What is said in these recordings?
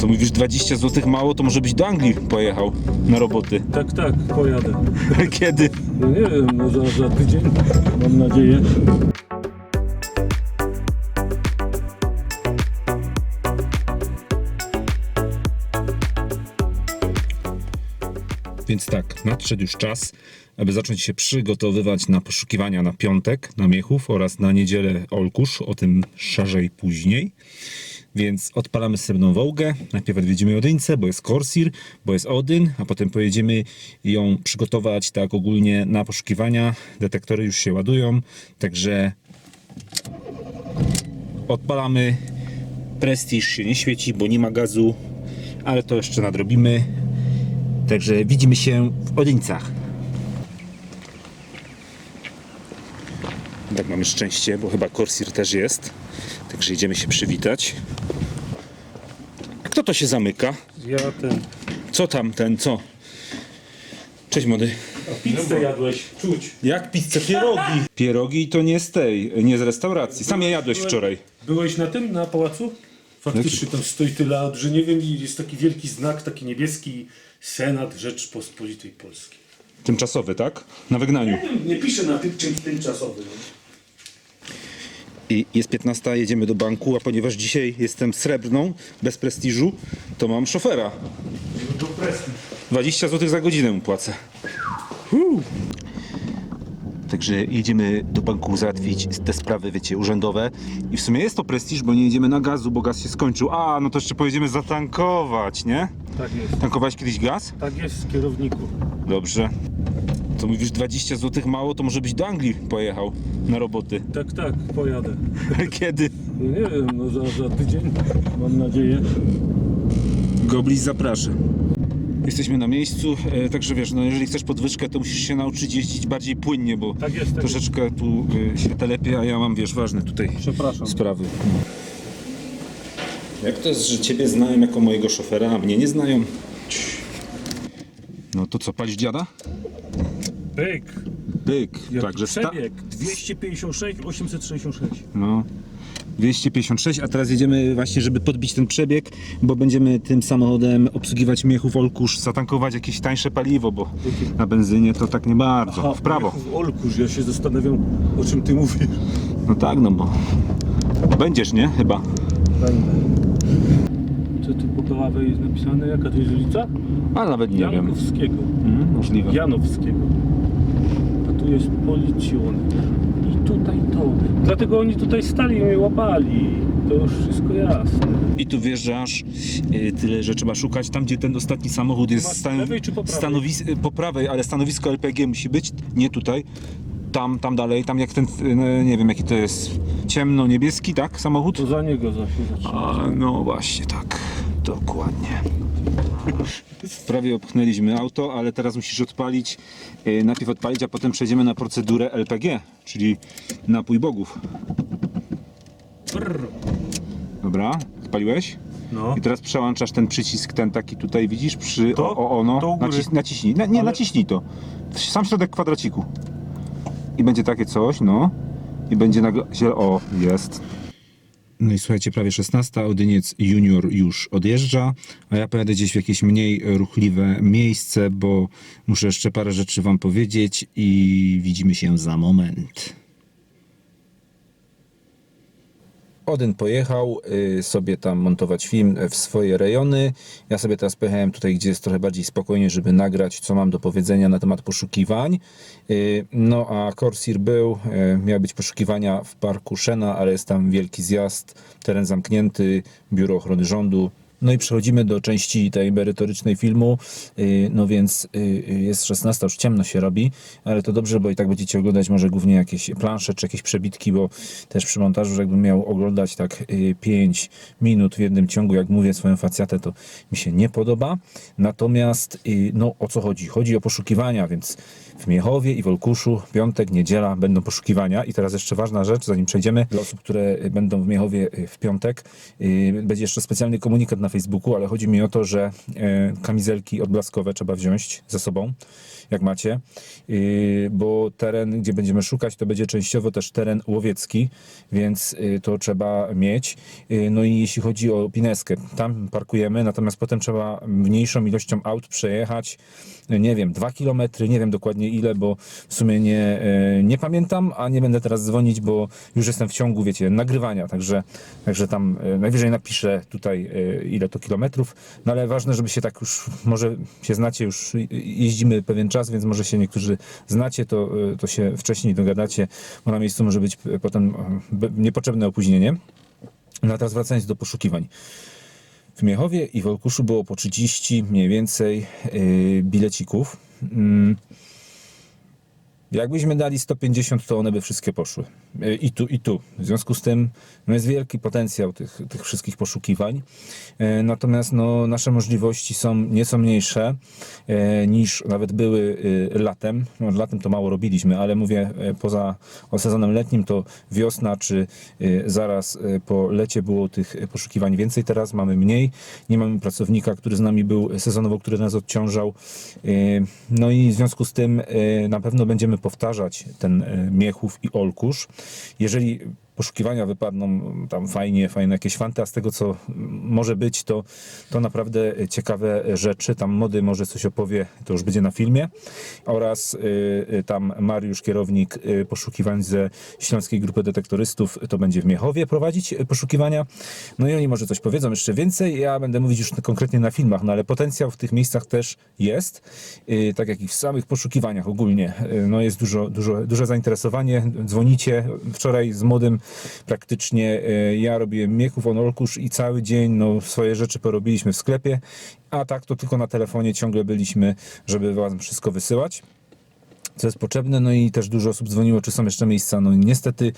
To mówisz 20 zł mało, to może byś do Anglii pojechał na roboty. Tak, tak, pojadę. Kiedy? No nie wiem, no za, za tydzień, mam nadzieję. Więc tak, nadszedł już czas, aby zacząć się przygotowywać na poszukiwania na piątek, na Miechów oraz na niedzielę Olkusz, o tym szerzej później. Więc odpalamy srebrną wołgę. Najpierw odwiedzimy Odyńce, bo jest Corsir, bo jest Odyn, a potem pojedziemy ją przygotować tak ogólnie na poszukiwania. Detektory już się ładują, także odpalamy. Prestiż się nie świeci, bo nie ma gazu, ale to jeszcze nadrobimy. Także widzimy się w Odyńcach. Tak mamy szczęście, bo chyba Corsir też jest. Także idziemy się przywitać. Kto to się zamyka? Ja ten... Co tam ten, co? Cześć młody. Pizzę jadłeś, czuć. Jak pizzę? Pierogi. Pierogi to nie z tej, nie z restauracji. Sam je jadłeś wczoraj. Byłeś na tym, na pałacu? Faktycznie tam stoi tyle lat, że nie wiem, i jest taki wielki znak, taki niebieski Senat Rzeczpospolitej Polskiej. Tymczasowy, tak? Na wygnaniu. Nie pisze na tym czymś tymczasowym. I jest 15, jedziemy do banku, a ponieważ dzisiaj jestem srebrną, bez prestiżu, to mam szofera. Do presji. 20 zł za godzinę mu płacę. Także jedziemy do banku załatwić te sprawy, wiecie, urzędowe. I w sumie jest to prestiż, bo nie jedziemy na gazu, bo gaz się skończył. A, no to jeszcze pojedziemy zatankować, nie? Tak jest. Tankowałeś kiedyś gaz? Tak jest, kierowniku. Dobrze. To mówisz 20 zł mało, to może byś do Anglii pojechał na roboty. Tak, tak, pojadę. Kiedy? No nie wiem, no za, za tydzień, mam nadzieję. Goblis zaprasza. Jesteśmy na miejscu, e, także wiesz, no jeżeli chcesz podwyżkę, to musisz się nauczyć jeździć bardziej płynnie, bo Tak jest, tak troszeczkę tu e, się telepie, a ja mam, wiesz, ważne tutaj Przepraszam. sprawy. Jak to jest, że ciebie znają jako mojego szofera, a mnie nie znają? No to co, palisz dziada? Pyk. Byk. Jaki Także sta- przebieg? 256, 866. No. 256, a teraz jedziemy właśnie, żeby podbić ten przebieg, bo będziemy tym samochodem obsługiwać Miechów Olkusz, zatankować jakieś tańsze paliwo, bo na benzynie to tak nie bardzo. w prawo. W Olkusz, ja się zastanawiam, o czym ty mówisz. No tak, no bo będziesz, nie? Chyba. Będę. Co tu po prawej jest napisane? Jaka to jest ulica? Ale nawet nie wiem. Jankowskiego. Mhm, możliwe. Janowskiego. Jest policjon. I tutaj to. Dlatego oni tutaj stali i mnie łapali. To już wszystko jasne. I tu wjeżdżasz, y, tyle, że trzeba szukać tam, gdzie ten ostatni samochód jest. Z lewej czy po prawej? Stanowis, y, po prawej, ale stanowisko LPG musi być, nie tutaj. Tam, tam dalej, tam jak ten, y, no, nie wiem jaki to jest, ciemno-niebieski, tak, samochód? To za niego za zaczyna. A, no właśnie, tak. Dokładnie. Prawie opchnęliśmy auto, ale teraz musisz odpalić, yy, najpierw odpalić, a potem przejdziemy na procedurę LPG, czyli napój bogów. Dobra, odpaliłeś? No. I teraz przełączasz ten przycisk, ten taki tutaj widzisz, przy To? o, o, ono. To. Nacis, naciśnij, Na, nie Ale- naciśnij to. Sam środek kwadraciku. I będzie takie coś, no. I będzie nagle, o, jest. No i słuchajcie, prawie 16, Odyniec Junior już odjeżdża, a ja pojadę gdzieś w jakieś mniej ruchliwe miejsce, bo muszę jeszcze parę rzeczy wam powiedzieć i widzimy się za moment. Odyn pojechał y, sobie tam montować film w swoje rejony. Ja sobie teraz pojechałem tutaj, gdzie jest trochę bardziej spokojnie, żeby nagrać, co mam do powiedzenia na temat poszukiwań. Y, No a Corsir był, y, miały być poszukiwania w parku Szena, ale jest tam wielki zjazd, teren zamknięty, biuro ochrony rządu. No i przechodzimy do części tej merytorycznej filmu. Yy, No więc yy, jest 16, już ciemno się robi, ale to dobrze, bo i tak będziecie oglądać może głównie jakieś plansze czy jakieś przebitki, bo też przy montażu, jakbym miał oglądać tak 5 minut w jednym ciągu, jak mówię swoją facjatę, to mi się nie podoba. Natomiast no o co chodzi? Chodzi o poszukiwania, więc w Miechowie i w Olkuszu piątek, niedziela będą poszukiwania i teraz jeszcze ważna rzecz, zanim przejdziemy dla osób, które będą w Miechowie y, w piątek, będzie jeszcze specjalny komunikat na Facebooku, ale chodzi mi o to, że e, kamizelki odblaskowe trzeba wziąć ze sobą, jak macie, Yy, bo teren, gdzie będziemy szukać, to będzie częściowo też teren łowiecki, więc yy, to trzeba mieć. No i jeśli chodzi o Pineskę, tam parkujemy, natomiast potem trzeba mniejszą ilością aut przejechać, nie wiem, dwa kilometry, nie wiem dokładnie ile, bo w sumie nie, nie pamiętam, a nie będę teraz dzwonić, bo już jestem w ciągu, wiecie, nagrywania, także, także tam najwyżej napiszę tutaj yy, ile to kilometrów, no ale ważne, żeby się tak już, może się znacie, już jeździmy pewien czas, więc może się niektórzy znacie, to, yy, to się wcześniej dogadacie, bo na miejscu może być yy, potem be- niepotrzebne opóźnienie. No a teraz wracając do poszukiwań. W Miechowie i w Olkuszu było po 30 mniej więcej bilecików. Mm. Jakbyśmy dali 150, to one by wszystkie poszły. I tu, i tu. W związku z tym no jest wielki potencjał tych, tych wszystkich poszukiwań. Yy, Natomiast no, nasze możliwości są nieco mniejsze yy, niż nawet były yy, latem. No, latem to mało robiliśmy, ale mówię poza sezonem letnim to wiosna czy zaraz po lecie było tych poszukiwań więcej. Teraz mamy mniej. Nie mamy pracownika, który z nami był sezonowo, który nas odciążał. No i w związku z tym na pewno będziemy powtarzać ten Miechów i Olkusz. Jeżeli poszukiwania wypadną tam fajnie, fajne jakieś fanty, a z tego co może być, to, to naprawdę ciekawe rzeczy. Tam mody może coś opowie, to już będzie na filmie. Oraz y, y, tam Mariusz, kierownik y, poszukiwań ze Śląskiej Grupy Detektorystów, to będzie w Miechowie prowadzić poszukiwania. No i oni może coś powiedzą jeszcze więcej. Ja będę mówić już konkretnie na filmach, no ale potencjał w tych miejscach też jest. Y, tak jak i w samych poszukiwaniach ogólnie. Y, no jest dużo, dużo, duże zainteresowanie. Dzwonicie. Wczoraj z młodym praktycznie y, ja robiłem Miechów, on Olkusz i cały dzień no, swoje rzeczy porobiliśmy w sklepie, a tak to tylko na telefonie ciągle byliśmy, żeby wam wszystko wysyłać co jest potrzebne, no i też dużo osób dzwoniło, czy są jeszcze miejsca. No niestety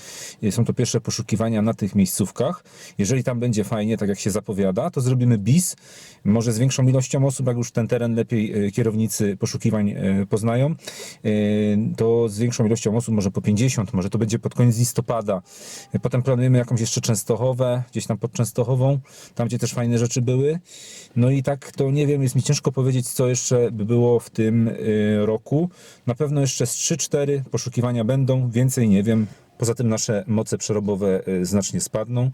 y, są to pierwsze poszukiwania na tych miejscówkach. Jeżeli tam będzie fajnie, tak jak się zapowiada, to zrobimy bis, może z większą ilością osób, jak już ten teren lepiej y, kierownicy poszukiwań y, poznają, to z większą ilością osób, może po 50, może to będzie pod koniec listopada. Potem planujemy jakąś jeszcze Częstochowę, gdzieś tam pod Częstochową, tam gdzie też fajne rzeczy były. No i tak to nie wiem, jest mi ciężko powiedzieć, co jeszcze by było w tym roku. Na pewno jeszcze z 3-4 poszukiwania będą, więcej nie wiem. Poza tym nasze moce przerobowe y, znacznie spadną,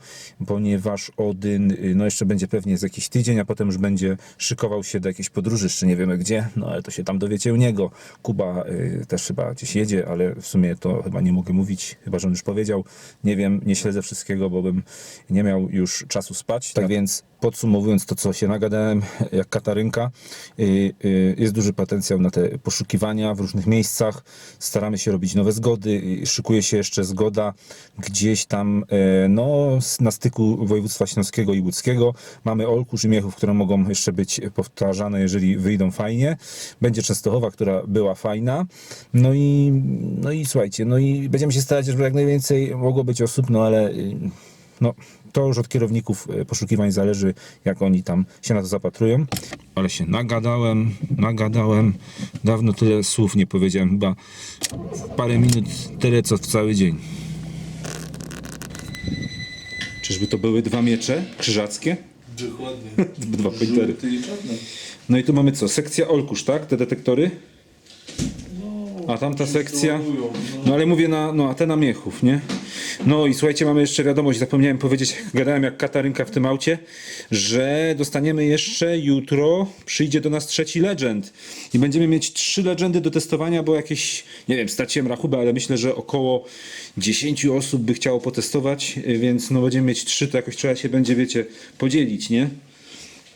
ponieważ Odyn y, no jeszcze będzie pewnie z jakiś tydzień, a potem już będzie szykował się do jakiejś podróży, jeszcze nie wiemy gdzie, no ale to się tam dowiecie u niego. Kuba y, też chyba gdzieś jedzie, ale w sumie to chyba nie mogę mówić, chyba że on już powiedział. Nie wiem, nie śledzę wszystkiego, bo bym nie miał już czasu spać. Tak więc podsumowując to, co się nagadałem, jak Katarynka, y, y, jest duży potencjał na te poszukiwania w różnych miejscach. Staramy się robić nowe zgody. y, Szykuje się jeszcze zgoda gdzieś tam e, no, na styku województwa śląskiego i łódzkiego. Mamy Olkusz i Miechów, które mogą jeszcze być powtarzane, jeżeli wyjdą fajnie. Będzie Częstochowa, która była fajna. No i, no i słuchajcie, no i będziemy się starać, żeby jak najwięcej mogło być osób, no ale no, to już od kierowników e, poszukiwań zależy, jak oni tam się na to zapatrują. Ale się nagadałem, nagadałem. Dawno tyle słów nie powiedziałem, chyba parę minut tyle, co w cały dzień. Czyżby to były dwa miecze krzyżackie? Dokładnie. Dwa czarny. No i tu mamy co? Sekcja Olkusz, tak? Te detektory? A tamta sekcja. doładują, No ale mówię na, no a te na miechów, nie? No i słuchajcie, mamy jeszcze wiadomość, zapomniałem powiedzieć, gadałem jak Katarynka w tym aucie, że dostaniemy jeszcze jutro, przyjdzie do nas trzeci legend i będziemy mieć trzy legendy do testowania, bo jakieś, nie wiem, straciłem rachubę, ale myślę, że około 10 osób by chciało potestować, więc no będziemy mieć trzy, to jakoś trzeba się będzie, wiecie, podzielić, nie?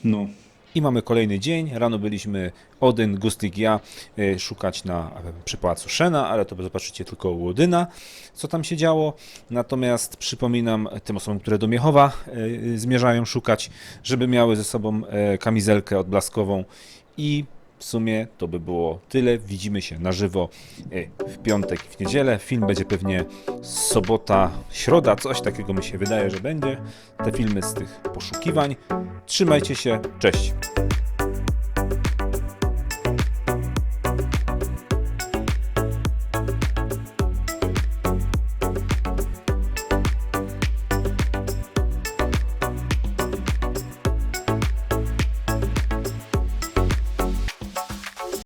No. I mamy kolejny dzień. Rano byliśmy Odyn, Gustik, ja y, szukać na e, przy pałacu Szena, ale to zobaczycie tylko u Odyna, co tam się działo. Natomiast przypominam tym osobom, które do Miechowa y, zmierzają szukać, żeby miały ze sobą e, kamizelkę odblaskową i w sumie to by było tyle. Widzimy się na żywo y, w piątek i w niedzielę. Film będzie pewnie sobota, środa, coś takiego mi się wydaje, że będzie. Te filmy z tych poszukiwań. Trzymajcie się, cześć.